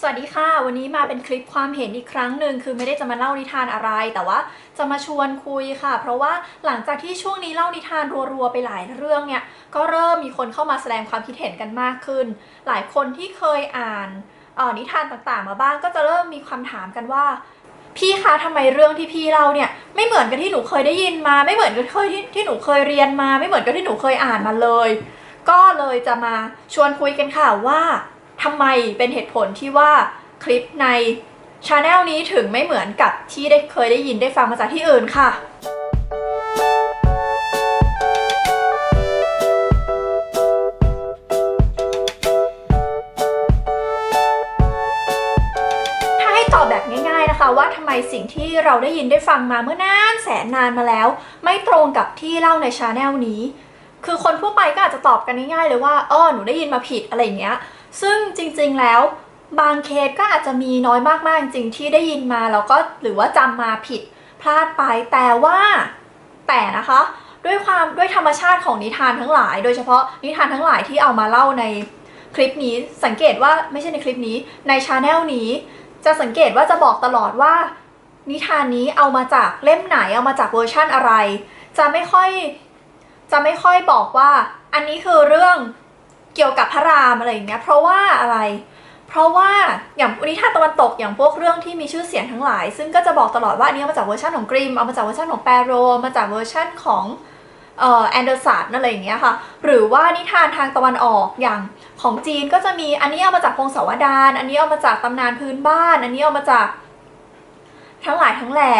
สวัสดีค่ะ วันนี้มาเป็นคลิปความเห็นอีกครั้งหนึ่งคือไม่ได้จะมาเล่านิทานอะไร แต่ว่าจะมาชวนคุยค่ะ เพราะว่าหลังจากที่ช่วงนี้เล่านิทานรัวๆไปหลายเรื่องเนี่ย ก็เริ่มมีคนเข้ามาแสดงความคิดเห็นกันมากขึ้น หลายคนที่เคยอ่านออนิทานต่างๆ มาบ้างก็จะเริ่มมีคำถามกันว่า พี่คะทำไมเรื่องที่พี่เล่าเนี่ยไม่เหมือนกับที่หนูเคยได้ยินมา ไม่เหมือนกับเคยที่ที่หนูเคยเรียนมา ไม่เหมือนกับที่หนูเคยอ่านมาเลย ก็เลยจะมาชวนคุยกันค่ะว่า ทำไมเป็นเหตุผลที่ว่าคลิปในชาแนลนี้ถึงไม่เหมือนกับที่ได้เคยได้ยินได้ฟังมาจากที่อื่นค่ะ ถ้าให้ตอบแบบง่าย ๆนะคะ ว่าทำไมสิ่งที่เราได้ยินได้ฟังมาเมื่อนานแสนนานมาแล้ว ไม่ตรงกับที่เล่าในชาแนลนี้ คือคนทั่วไปก็อาจจะตอบกันง่ายๆเลยว่าเออหนูได้ยินมาผิดอะไรอย่างเงี้ย ซึ่งจริงๆแล้วบางเคสก็อาจจะมีน้อยมากๆจริงๆที่ได้ยินมาแล้วก็หรือว่าจำมาผิดพลาดไปแต่ว่าแต่นะคะด้วยความด้วยธรรมชาติของนิทานทั้งหลาย โดยเฉพาะนิทานทั้งหลายที่เอามาเล่าในคลิปนี้สังเกตว่าไม่ใช่ในคลิปนี้ในชาแนลนี้ จะสังเกตว่าจะบอกตลอดว่า นิทานนี้เอามาจากเล่มไหนเอามาจากเวอร์ชั่นอะไร จะไม่ค่อยจะไม่ค่อยบอกว่า อันนี้คือเรื่อง เกี่ยวกับพระรามอะไรอย่างเงี้ยเพราะว่าอะไร เพราะว่าอย่างนิทานตะวันตกอย่างพวกเรื่องที่มีชื่อเสียงทั้งหลาย ซึ่งก็จะบอกตลอดว่าอันนี้มาจากเวอร์ชันของกริมเอามาจากเวอร์ชันของแปโรมาจากเวอร์ชันของเอ่อแอนเดอร์สันอะไรอย่างเงี้ยค่ะ หรือว่านิทานทางตะวันออกอย่างของจีนก็จะมีอันนี้เอามาจากพงศาวดาร อันนี้เอามาจากตำนานพื้นบ้าน อันนี้เอามาจากทั้งหลายทั้งแหล่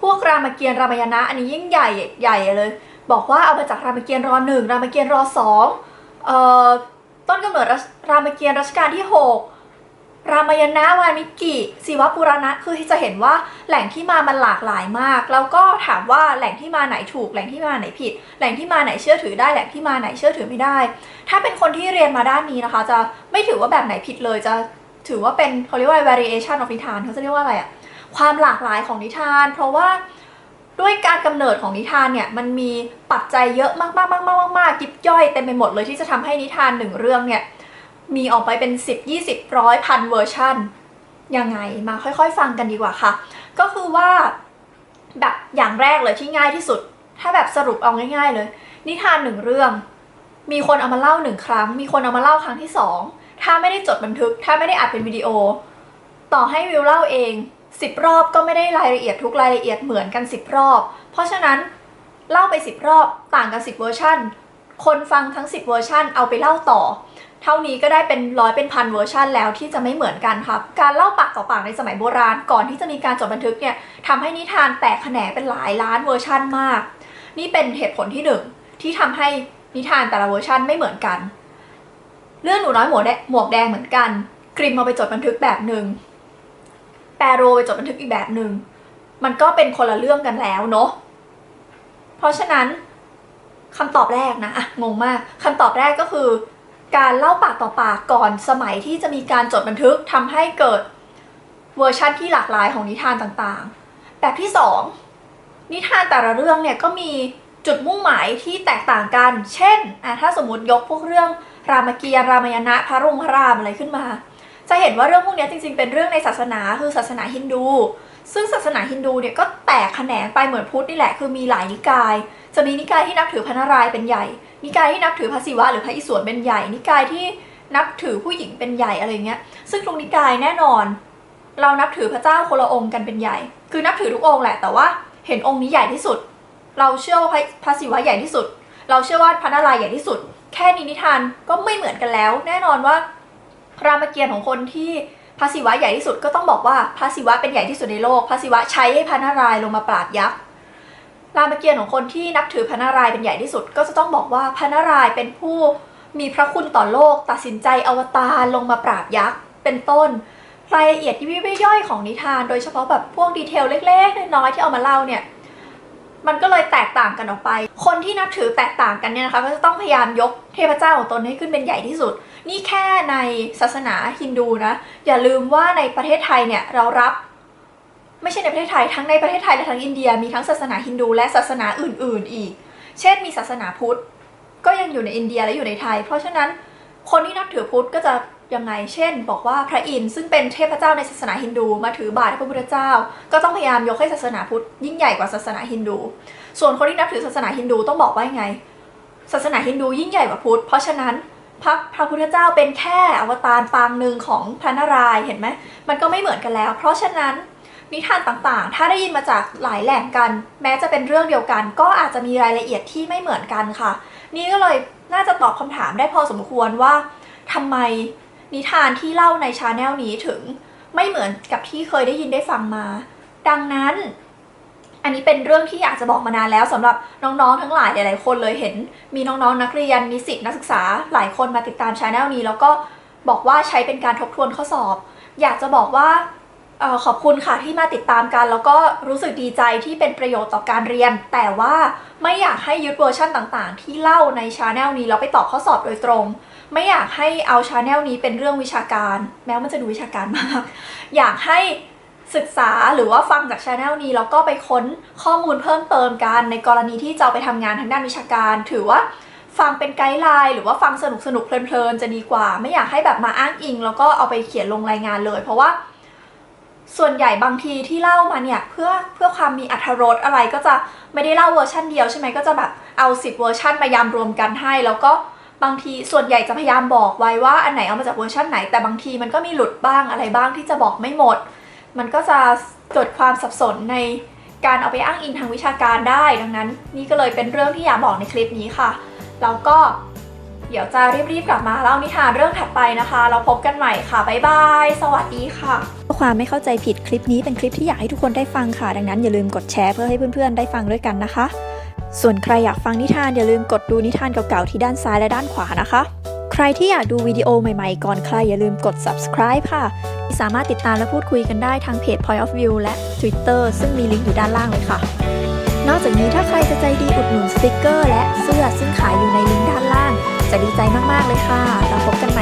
พวกรามเกียรติ์รามายณะอันนี้ยิ่งใหญ่ใหญ่เลย บอกว่าเอามาจากรามเกียรติ์รอหนึ่งรามเกียรติ์รอสอง ต้นกำเนิดรรามเกียรติ์รัชกาลที่หกรามายณะวามิกิศิวปุราณะคือที่จะเห็นว่าแหล่งที่มามันหลากหลายมาก แล้วก็ถามว่าแหล่งที่มาไหนถูก แหล่งที่มาไหนผิด แหล่งที่มาไหนเชื่อถือได้แหล่งที่มาไหนเชื่อถือไม่ได้ ถ้าเป็นคนที่เรียนมาด้านนี้นะคะ จะไม่ถือว่าแบบไหนผิดเลยจะถือว่าเป็นเขาเรียกว่า variation of นิทานเขาจะเรียกว่าอะไรอะความหลากหลายของนิทาน เพราะว่า ด้วยการกำเนิดของนิทานเนี่ยมันมีปัจจัยเยอะมากๆๆๆๆๆยิบย่อยเต็มไปหมดเลยที่จะทำให้นิทานหนึ่งเรื่องเนี่ยมีออกไปเป็น 10 20ร้อยพันเวอร์ชันยังไงมาค่อยๆ ฟังกันดีกว่าค่ะ ก็คือว่าแบบอย่างแรกเลยที่ง่ายที่สุด ถ้าแบบสรุปเอาง่าย ๆ เลย นิทานหนึ่งเรื่อง มีคนเอามาเล่าหนึ่งครั้ง มีคนเอามาเล่าครั้งที่สองถ้าไม่ได้จดบันทึก ถ้าไม่ได้อัดเป็นวิดีโอ ต่อให้วิวเล่าเอง สิบรอบก็ไม่ได้รายละเอียดทุกรายละเอียดเหมือนกันสิบรอบ เพราะฉะนั้นเล่าไปสิบรอบต่างกันสิบเวอร์ชันคนฟังทั้ง 10 เวอร์ชันเอาไปเล่าต่อ เท่านี้ก็ได้เป็นร้อยเป็นพันเวอร์ชันแล้วที่จะไม่เหมือนกันครับ การเล่าปากต่อปากในสมัยโบราณก่อนที่จะมีการจดบันทึกเนี่ยทำให้นิทานแตกแขนงเป็นหลายล้านเวอร์ชันมาก นี่เป็นเหตุผลที่หนึ่งที่ทำให้นิทานแต่ละเวอร์ชันไม่เหมือนกัน เรื่องหนูน้อยหมวกแดงเหมือนกันกริมเอาไปจดบันทึกแบบหนึ่ง ปรโรไปจดบันทึกอีกแบบหนึ่งมันก็เป็นคนละเรื่องกันแล้วเนาะเพราะฉะนั้นคำตอบแรกนะอะงงมากคำตอบแรกก็คือ การเล่าปากต่อปากก่อนสมัยที่จะมีการจดบันทึกทำให้เกิดเวอร์ชันที่หลากหลายของนิทานต่างๆ แบบที่สองนิทานแต่ละเรื่องเนี่ยก็มีจุดมุ่งหมายที่แตกต่างกัน เช่นอะถ้าสมมติยกพวกเรื่องรามเกียรติ์รามายณะพระรุ่งพระรามอะไรขึ้นมา จะเห็นว่าเรื่องพวกนี้จริงๆ เป็นเรื่องในศาสนาคือศาสนาฮินดู ซึ่งศาสนาฮินดูเนี่ยก็แตกแขนงไปเหมือนพุทธนี่แหละ คือมีหลายนิกาย จะมีนิกายที่นับถือพระนารายณ์เป็นใหญ่ นิกายที่นับถือพระศิวะหรือพระอิศวรเป็นใหญ่ นิกายที่นับถือผู้หญิงเป็นใหญ่อะไรเงี้ย ซึ่งทุกนิกายแน่นอน เรานับถือพระเจ้าคนละองค์กันเป็นใหญ่ คือนับถือทุกองค์แหละ แต่ว่าเห็นองค์นี้ใหญ่ที่สุด เราเชื่อว่าพระพระศิวะใหญ่ที่สุด เราเชื่อว่าพระนารายณ์ใหญ่ที่สุด แค่นี้นิทานก็ไม่เหมือนกันแล้ว แน่นอนว่า รามเกียรติ์ของคนที่พระศิวะใหญ่ที่สุดก็ต้องบอกว่าพระศิวะเป็นใหญ่ที่สุดในโลกพระศิวะใช้ให้พระนารายลงมาปราบยักษ์รามเกียรติ์ของคนที่นับถือพระนารายเป็นใหญ่ที่สุด ก็จะต้องบอกว่าพระนารายเป็นผู้มีพระคุณต่อโลก ตัดสินใจอวตารลงมาปราบยักษ์เป็นต้นรายละเอียดยิบย่อยของนิทาน โดยเฉพาะแบบพวกดีเทลเล็กๆน้อยๆที่เอามาเล่าเนี่ย มันก็เลยแตกต่างกันออกไป คนที่นับถือแตกต่างกันเนี่ยนะคะ ก็จะต้องพยายามยกเทพเจ้าของตนให้ขึ้นเป็นใหญ่ที่สุด นี่แค่ในศาสนาฮินดูนะ อย่าลืมว่าในประเทศไทยเนี่ยเรารับไม่ใช่ในประเทศไทยทั้งในประเทศไทยและทั้งอินเดียมีทั้งศาสนาฮินดูและศาสนาอื่น ๆ อีก เช่นมีศาสนาพุทธ ก็ยังอยู่ในอินเดียและอยู่ในไทย เพราะฉะนั้นคนที่นับถือพุทธก็จะ ยังไง เช่น บอกว่าพระอินทร์ซึ่งเป็นเทพเจ้าในศาสนาฮินดูมาถือบาตรให้พระพุทธเจ้า ก็ต้องพยายามยกให้ศาสนาพุทธยิ่งใหญ่กว่าศาสนาฮินดู ส่วนคนที่นับถือศาสนาฮินดูต้องบอกว่ายังไง ศาสนาฮินดูยิ่งใหญ่กว่าพุทธ เพราะฉะนั้นพระพระพุทธเจ้าเป็นแค่อวตารปางหนึ่งของพระนารายณ์เห็นไหมมันก็ไม่เหมือนกันแล้ว เพราะฉะนั้นนิทานต่างๆ ถ้าได้ยินมาจากหลายแหล่งกัน แม้จะเป็นเรื่องเดียวกัน ก็อาจจะมีรายละเอียดที่ไม่เหมือนกันค่ะ นี่ก็เลยน่าจะตอบคำถามได้พอสมควรว่าทำไม นิทานที่เล่าในชาแนลนี้ถึงไม่เหมือนกับที่เคยได้ยินได้ฟังมา ดังนั้น อันนี้เป็นเรื่องที่อยากจะบอกมานานแล้วสำหรับน้องๆทั้งหลายหลายๆคนเลยเห็น มีน้องๆนักเรียนนิสิตนักศึกษาหลายคนมาติดตามชาแนลนี้ แล้วก็บอกว่าใช้เป็นการทบทวนข้อสอบ อยากจะบอกว่าออขอบคุณค่ะที่มาติดตามกัน แล้วก็รู้สึกดีใจที่เป็นประโยชน์ต่อการเรียน แต่ว่าไม่อยากให้ยึดเวอร์ชั่นต่างๆ ที่เล่าในชาแนลนี้แล้วไปตอบข้อสอบโดยตรง ไม่อยากให้เอาชาแนลนี้เป็นเรื่องวิชาการ แม้ว่ามันจะดูวิชาการมาก อยากให้ศึกษาหรือว่าฟังจากชาแนลนี้แล้วก็ไปค้นข้อมูลเพิ่มเติมกันในกรณีที่จะเอาไปทำงานทางด้านวิชาการ ถือว่าฟังเป็นไกด์ไลน์หรือว่าฟังสนุกสนุกๆเพลินๆจะดีกว่า ไม่อยากให้แบบมาอ้างอิง แล้วก็เอาไปเขียนลงรายงานเลย เพราะว่า ส่วนใหญ่บางทีที่เล่ามาเนี่ยเพื่อเพื่อความมีอรรถรสอะไรก็จะไม่ได้เล่าเวอร์ชันเดียวใช่ไหมก็จะแบบเอาสิบเวอร์ชันมายำรวมกันให้ แล้วก็ บางทีส่วนใหญ่จะพยายามบอกไว้ว่าอันไหนเอามาจากเวอร์ชันไหน แต่บางทีมันก็มีหลุดบ้างอะไรบ้างที่จะบอกไม่หมด มันก็จะเกิดความสับสนในการเอาไปอ้างอิงทางวิชาการได้ดังนั้น นี่ก็เลยเป็นเรื่องที่อยากบอกในคลิปนี้ค่ะ แล้วก็เดี๋ยวจะรีบๆกลับมาเล่านิทานเรื่องถัดไปนะคะ เราพบกันใหม่ค่ะ บ๊ายบาย สวัสดีค่ะเพื่อความไม่เข้าใจผิดคลิปนี้เป็นคลิปที่อยากให้ทุกคนได้ฟังค่ะ ดังนั้นอย่าลืมกดแชร์เพื่อให้เพื่อนๆได้ฟังด้วยกันนะคะ ส่วนใครอยากฟังนิทานอย่าลืมกดดูนิทานเก่าๆที่ด้านซ้ายและด้านขวานะคะ ใครที่อยากดูวิดีโอใหม่ๆ ก่อนใครอย่าลืมกด subscribe ค่ะ สามารถติดตามและพูดคุยกันได้ทางเพจ Point of View และ Twitter ซึ่งมีลิงก์อยู่ด้านล่างเลยค่ะ นอกจากนี้ถ้าใครจะใจดีอุดหนุนสติกเกอร์ และเสื้อซึ่งขายอยู่ในลิงก์ด้านล่าง จะดีใจมากๆเลยค่ะเราพบกันใหม่